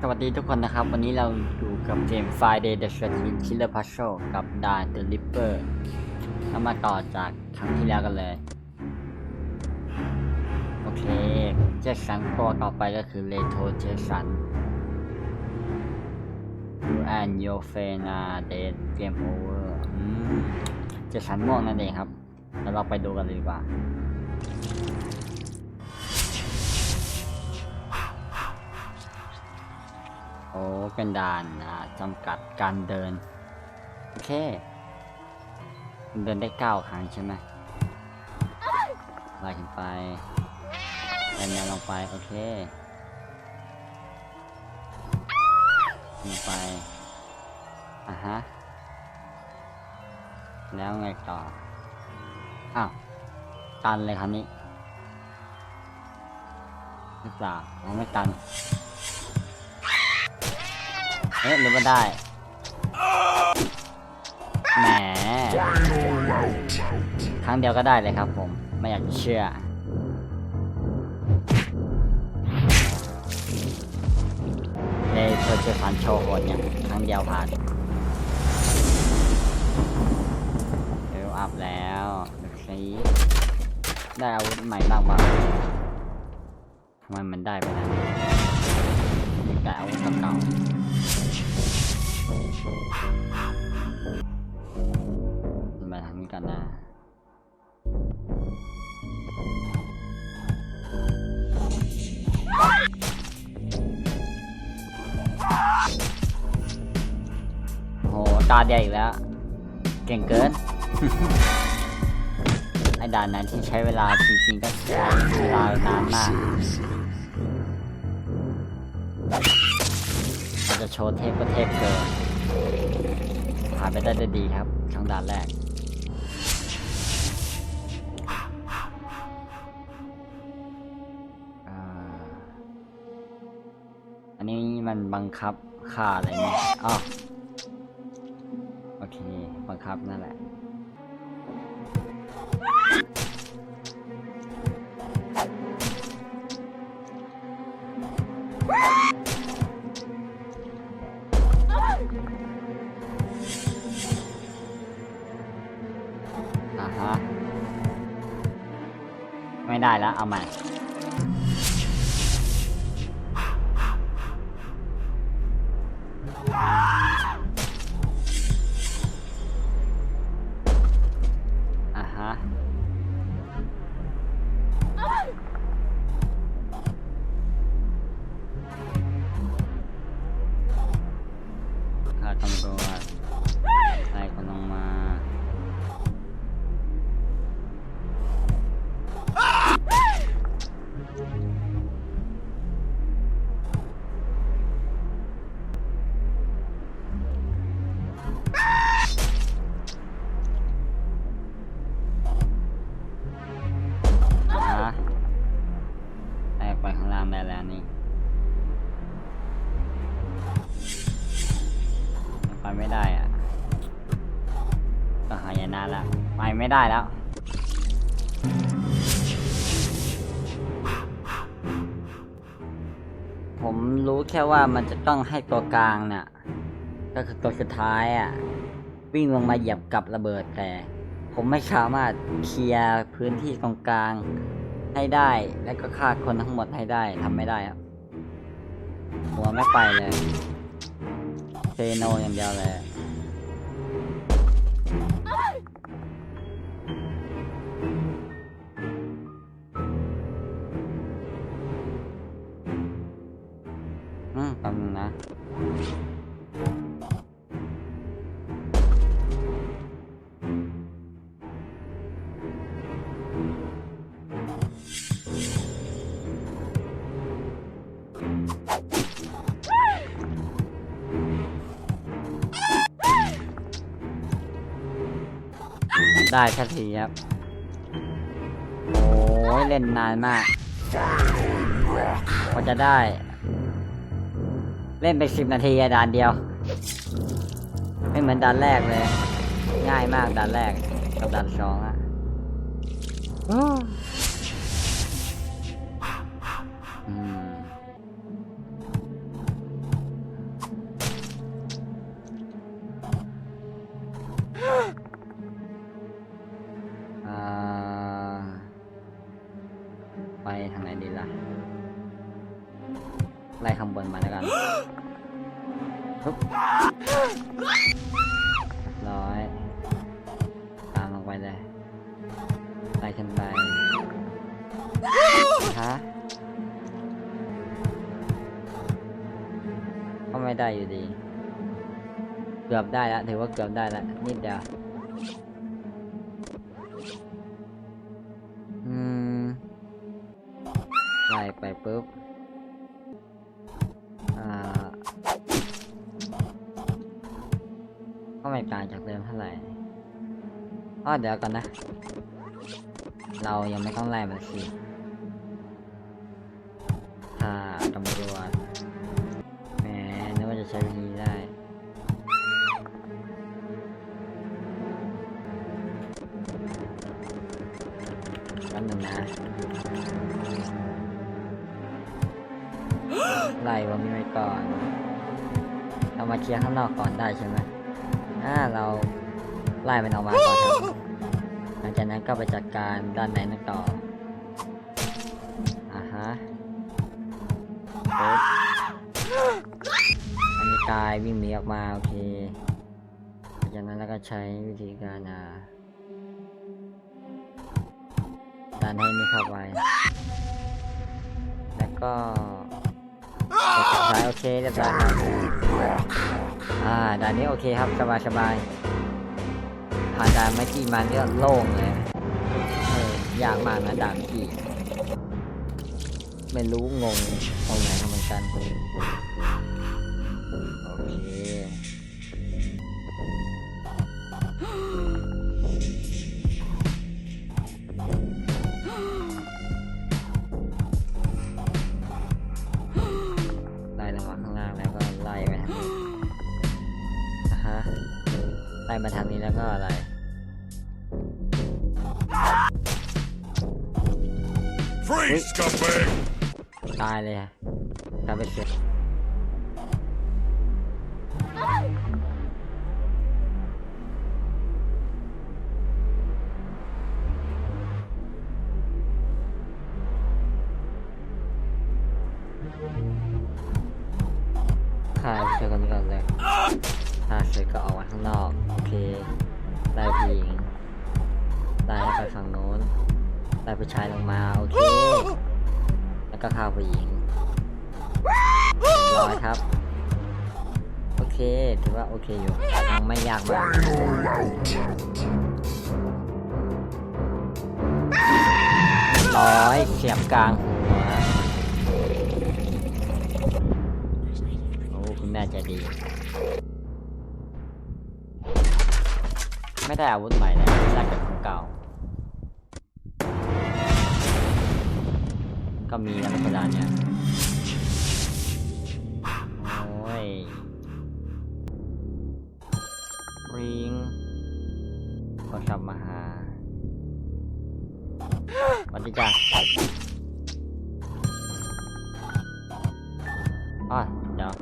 สวัสดีทุกคนนะครับ วันนี้เราอยู่กับเกม Friday the 13th Killer Puzzle กับด่าน The Ripper เรามาต่อจากครั้งที่แล้วกันเลย โอเคเจสันตัวต่อไปก็คือ Leto Jason You and your friend are dead game over อืมเจสันม่วงนั่นเองครับ แล้วเราไปดูกันเลยดีกว่า อ้เป็นด่านจำกัดการเดิน โอเค เดินได้เก้าครั้งใช่ไหมไล่ขึ้นไปไล่แนวลงไป โอเคลงไป อะฮะ แล้วไงต่อ อ้าว ตันเลยคราวนี้หรือเปล่าไม่ตัน อ๊ะหรือว่าได้แหมครั้งเดียวก็ได้เลยครับผม ไม่อยากเชื่อ เลยเธอเจอฟันโชว์โหดเนี่ยครั้งเดียวผ่านเอวอัพแล้วดูสิได้อาวุธใหม่บ้างบ้างทำไมมันได้ไปแล้วแต่อาวุธเก่า มาทางนี้กันนะโหตาเดียอีกแล้ว เก่งเกิน ไอ้ด่านนั้นที่ใช้เวลาจริงๆก็ใช้เวลานานมากจะโชว์เทพก็เทพเกิน ผ่านไปได้ดีครับช่องด่านแรก อันนี้มันบังคับค่าอะไรเนี่ยอ๋อโอเค บังคับนั่นแหละ ไม่ได้แล้ว เอาใหม่อ่าฮะข้าตำรวจ นี่ยังไปไม่ได้อะก็หายนะละไปไม่ได้แล้วผมรู้แค่ว่ามันจะต้องให้ตัวกลางเนี่ยก็คือตัวสุดท้ายอะ วิ่งลงมาเหยียบกับระเบิดแต่ ผมไม่สามารถเคลียร์พื้นที่ตรงกลาง ให้ได้ และก็ฆ่าคนทั้งหมดให้ได้ทำไม่ได้ครับหัวไม่ไปเลยเซโนอย่างเดียวเลย ได้แค่ทีครับ โอ้ยเล่นนานมากกว่าจะได้ เล่นไปสิบนาทีด่านเดียว ไม่เหมือนด่านแรกเลย ง่ายมากด่านแรกกับด่านสองอะ ไปทางไหนดีล่ะ ไล่ข้างบนมาแล้วกันร้อย ตามลงไปเลย ไล่ขึ้นไปฮะก็ไม่ได้อยู่ดี เกือบได้แล้ว ถือว่าเกือบได้แล้วนิดเดียว ไปปุ๊บก็ไม่ต่างจากเดิมเท่าไหร่อ้อเดี๋ยวก่อนนะ เรายังไม่ต้องไล่มันสิถ้าตำรวจแหมนึกว่าจะใช้วิธีได้แป๊บหนึงนะ ไล่วันนี้ไว้ก่อน เรามาเคลียร์ข้างนอกก่อนได้ใช่ไหมอ่าเราไล่มันออกมาก่อนครับหลังจากนั้นก็ไปจัดการด้านในนั่นต่ออ่าฮะอันนี้ตายวิ่งหนีออกมาโอเคหลังจากนั้นเราก็ใช้วิธีการอ่าดันให้นี่เข้าไป แล้วก็ โอเคเรียบร้อยครับอ่าด่านนี้โอเคครับสบายสบายผ่านด่านเมื่อกี้มาเนี่ยโล่งเลยเออยากมากนะด่านเมื่อกี้ไม่รู้งงตรงไหนเหมือนกันโอเค ไล่มาทางนี้แล้วก็อะไร Freeze, scumbag! ตายเลยอะกลายเป็นเสือฆ่าเชือคนนี้ก่อนเลย ฆ่าเสร็จก็ออกมาข้างนอก โอเคไล่ผู้หญิง ได้ไปฝั่งโน้นไล่ผู้ชายลงมา โอเค แล้วก็ฆ่าผู้หญิงเรียบร้อยครับ โอเค ถือว่าโอเคอยู่ยังไม่ยากมากร้อยเสียบกลางหัว โอ้ คุณแม่ใจดี ไม่ได้อาวุธใหม่แล้วได้จากของเก่า ก็มีนะเป็นกระดาเนี่ยโอ้ยริงก็ขับมาหาสวัสดีจ้าอ๋อเดี๋ยว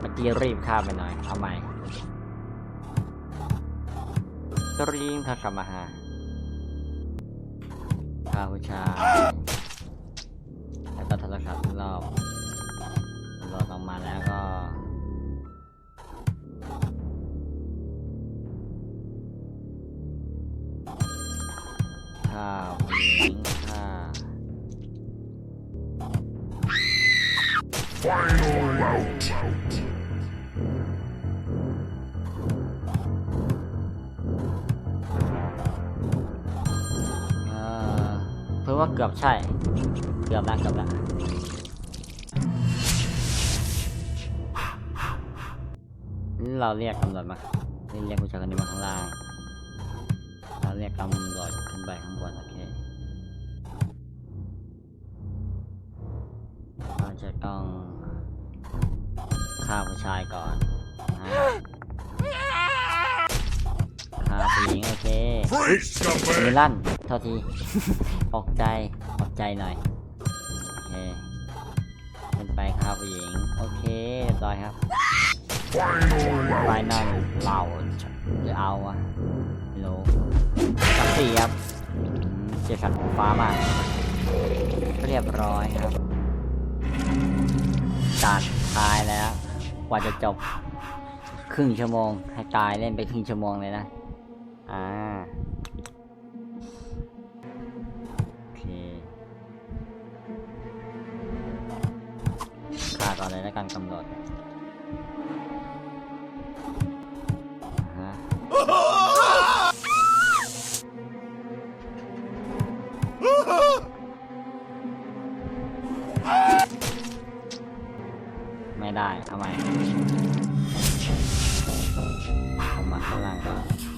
เมื่อกี้รีบข้ามไปหน่อย เอาใหม่ ริงเขาขับมาหาข้าผู้ชาแล้วก็ทรศัพท์รอบรอลงมาแล้วก็ข้าวหญิงข้า Final เพื่อว่าเกือบใช่ เกือบแล้วเกือบแล้วเราเรียกตำรวจมาเรียกผู้ชายคนนี้มาข้างล่าง เราเรียกตำรวจขึ้นไปข้างบนโอเคเราจะต้องฆ่าผู้ชายก่อนนะฆ่าผู้หญิงโอเค Freeze, มือ scumbag! ลั่นโทษทีตกใจตกใจหน่อย โอเคขึ้นไปครับผู้หญิง โอเคเรียบร้อยครับไฟ out! นั่นเหล่าจะเอาอะไม่รู้สักสี่ครับเจ็ดสันฟ้ามากเรียบร้อยครับด่านสุดท้ายแล้ว กว่าจะจบ ครึ่งชั่วโมง ให้ตายเล่นไปครึ่งชั่วโมงเลยนะ อ่า ฆ่าก่อนเลยแล้วกันกำหนดไม่ได้เอาใหม่ผมมาข้างล่างก่อน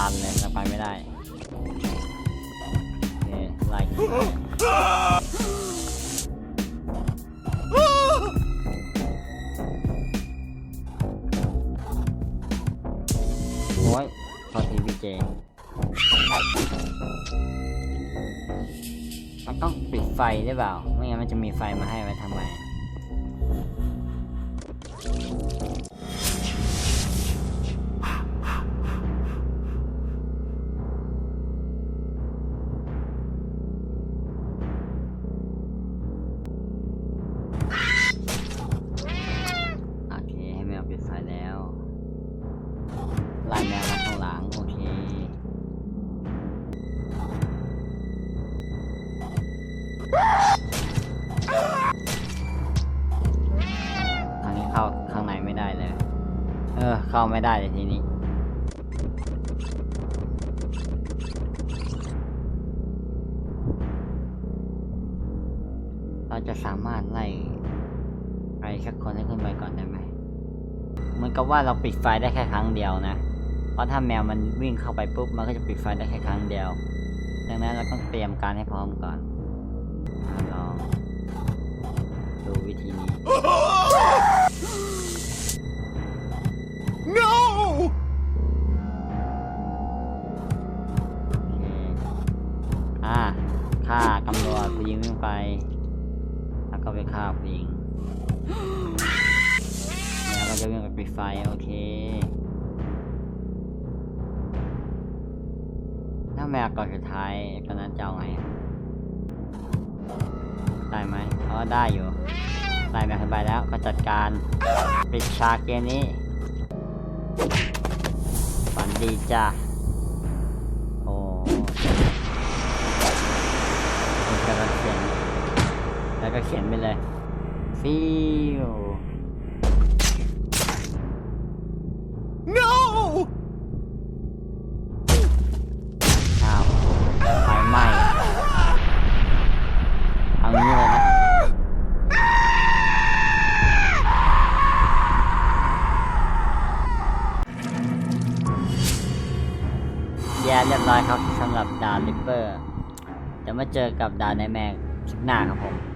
ตรตันเลยเราไปไม่ได้โอเคไล่โอ้ยพอทีพี่เจมันต้องปิดไฟหรือเปล่า ไม่งั้นมันจะมีไฟมาให้ไว้ทำไมาไม่ได้เลยทีนี้ เราจะสามารถไล่ใครสักคนให้ขึ้นไปก่อนได้ไหมเหมือนกับว่าเราปิดไฟได้แค่ครั้งเดียวนะ เพราะถ้าแมวมันวิ่งเข้าไปปุ๊บมันก็จะปิดไฟได้แค่ครั้งเดียว ดังนั้นเราต้องเตรียมการให้พร้อมก่อนลองดูวิธีนี้าผู้หญิงแล้วก็จะวิ่งไปปิไฟโอเคถ้าแมวก่อนสุดท้ายตอนนั้นจะเอาไงได้ไหมอ๋อได้อยู่ได้แมวขึ้นไปแล้วก็จัดการปิดฉากเกมนี้ฝันดีจ้ะโอ้แล้วก็เขียน แล้วก็เขียนไปเลยฟิว No! อ้าวไฟไหม้เอางี้เลยนะแย่เรียบร้อยครับสำหรับดาวลิปเปอร์เดี๋ยวมาเจอกับดาวในแมกคลิปหน้าครับผม